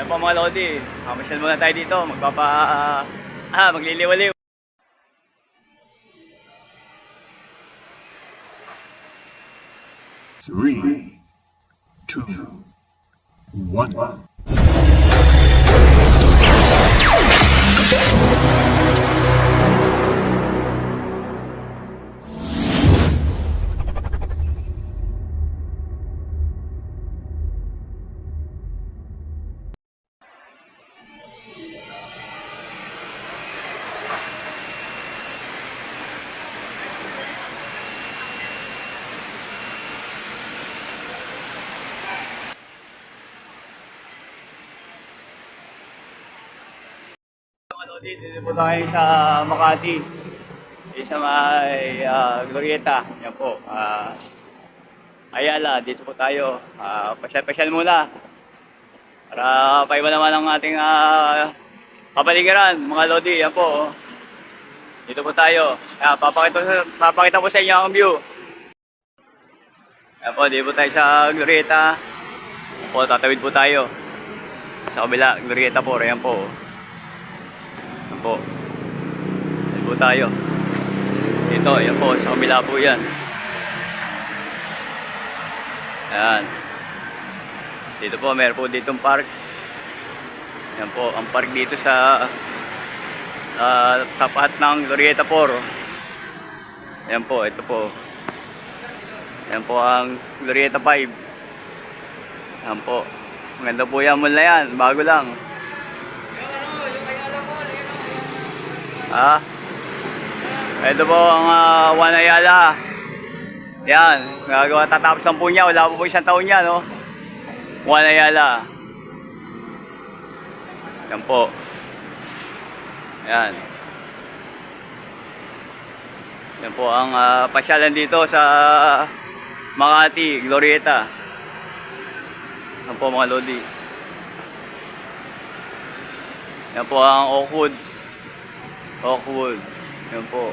Yan po mga Lodi. Kamasyal muna tayo dito. Magpapa... Ah, magliliwaliw. Three, two, one. Dito po tayo sa Makati. Dito sa may ah, Glorieta. Yan po. ah, Ayala, dito po tayo. Ah, pasyal-pasyal muna. Para paiba naman ang ating uh, kapaligiran, mga Lodi. Yan po. oh. Dito po tayo. Kaya papakita, papakita po sa inyo ang view. Yan po, dito po tayo sa Glorieta. Yan po, tatawid po tayo. Sa kabila, Glorieta po. Yan po. Yan po. Yan po tayo. Dito, yan po. Sa kabila po yan. Ayan. Dito po, meron po ditong park. Yan po, ang park dito sa ah, tapat ng Glorieta Poro. Yan po, ito po. Yan po ang Glorieta 5. Yan po. Maganda po yan mula yan. Bago lang. Ha? Ito po ang uh, Wanayala. Yan. Gagawa tatapos lang po niya. Wala po po isang taon niya, no? Wanayala. Yan po. Yan. Yan po ang ah, pasyalan dito sa Makati, Glorieta. Yan po mga Lodi. Yan po ang Oakwood. Oakwood. Yan po.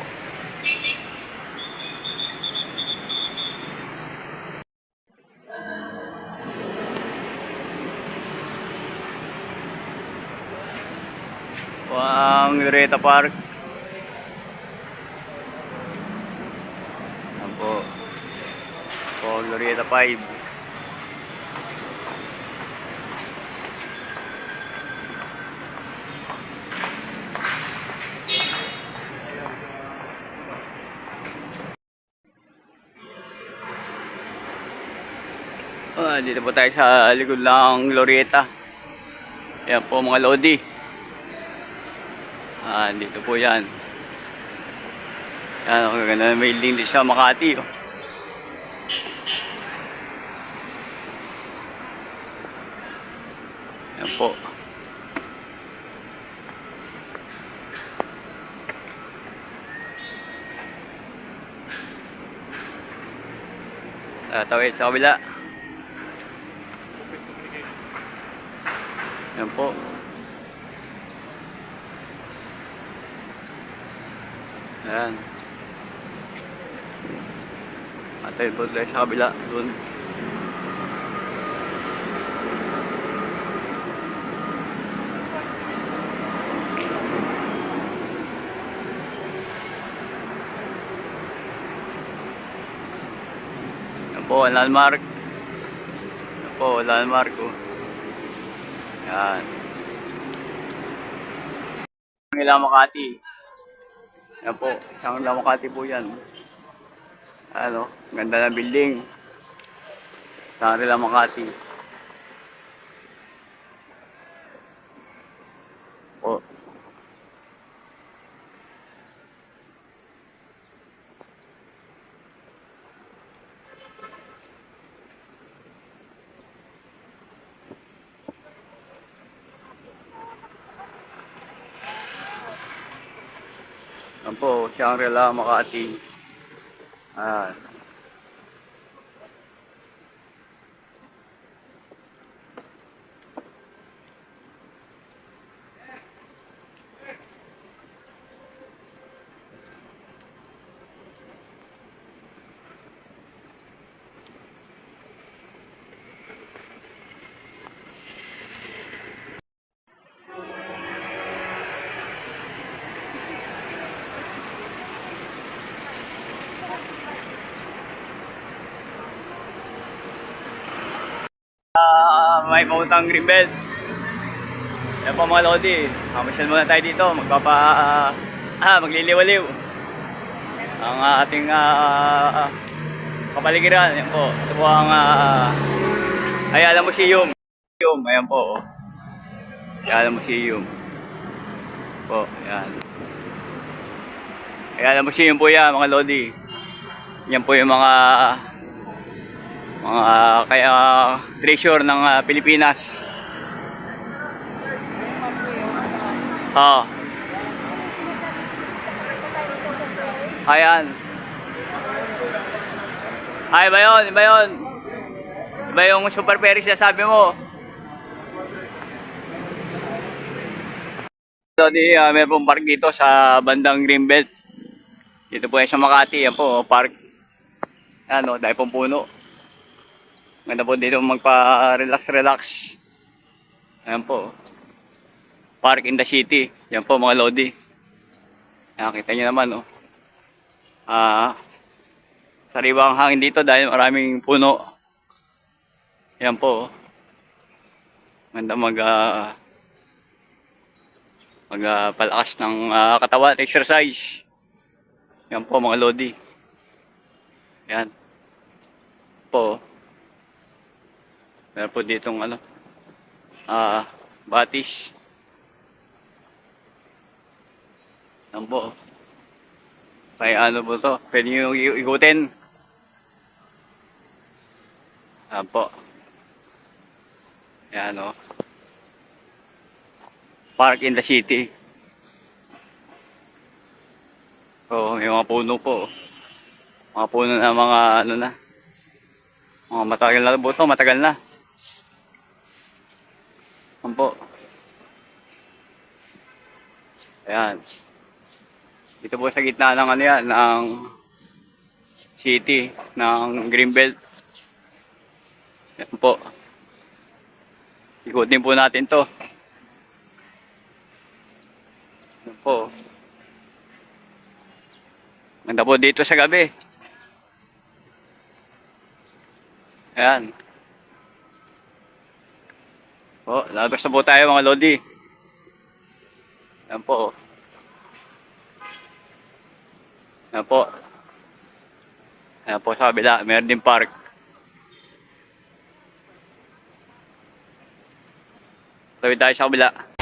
Ang Glorieta Park. Yan po. Po Glorieta 5. Dito po tayo sa likod ng Glorieta. Yan po mga Lodi. Ah, dito po yan. Yan, ang ganda ng building dito sa Makati. Oh. Yan po. Ah, tawid sa kabila. Yan po. Ayan. Atay po tayo sa kabila. Doon. Yan po, landmark. Yan po, landmark. Oh. Yan. Nila Makati. Yan po, isang La Makati po yan. Ano, ganda ng building. Shangri-La Makati. Po, Shangri-La Makati. Ah. May pautang Greenbelt. Yan po mga Lodi. Kamasyal muna tayo dito. Magpapa... ah, magliliwaliw. Ang ah, ating ah, kapaligiran. Yan po. Ito po ang uh, Ayala Museum. Museum. Ayan po. Oh. Ayala Museum. Po. Ayan. Ayala Museum po yan mga Lodi. Yan po yung mga mga kaya treasure ng ah, Pilipinas. Oo. Ayan. Ay, iba yun, iba yun. Iba yung super na sabi mo. So, di, uh, may pong park dito sa bandang Greenbelt. Dito po yan sa Makati. Yan po, park. Ano, dahil pong puno. Ganda po dito magpa-relax-relax. Ayan po. Park in the city. Yan po mga Lodi. Nakita nyo naman, oh. Ah, sariwang hangin dito dahil maraming puno. Yan po. oh. Ganda mag ah, mag ah, palakas ng ah, katawan, exercise. Yan po mga Lodi. Yan. Po. Meron po ditong ano, ah, batis. Yan po. Ano po to? Pwede nyo ikutin. Yan po. O. Park in the city. So, may mga puno po. Mga puno na mga ano na. Mga matagal na buto, matagal na. Yan po. Ayan. Dito po sa gitna ng ano yan, ng city, ng Greenbelt. Yan po. Ikutin po natin to. Yan po. Ganda po dito sa gabi. Ayan. Po, labas na po tayo mga Lodi. Yan po. Yan po. Yan po sa kabila. Meron din park. Tawid tayo sa kabila.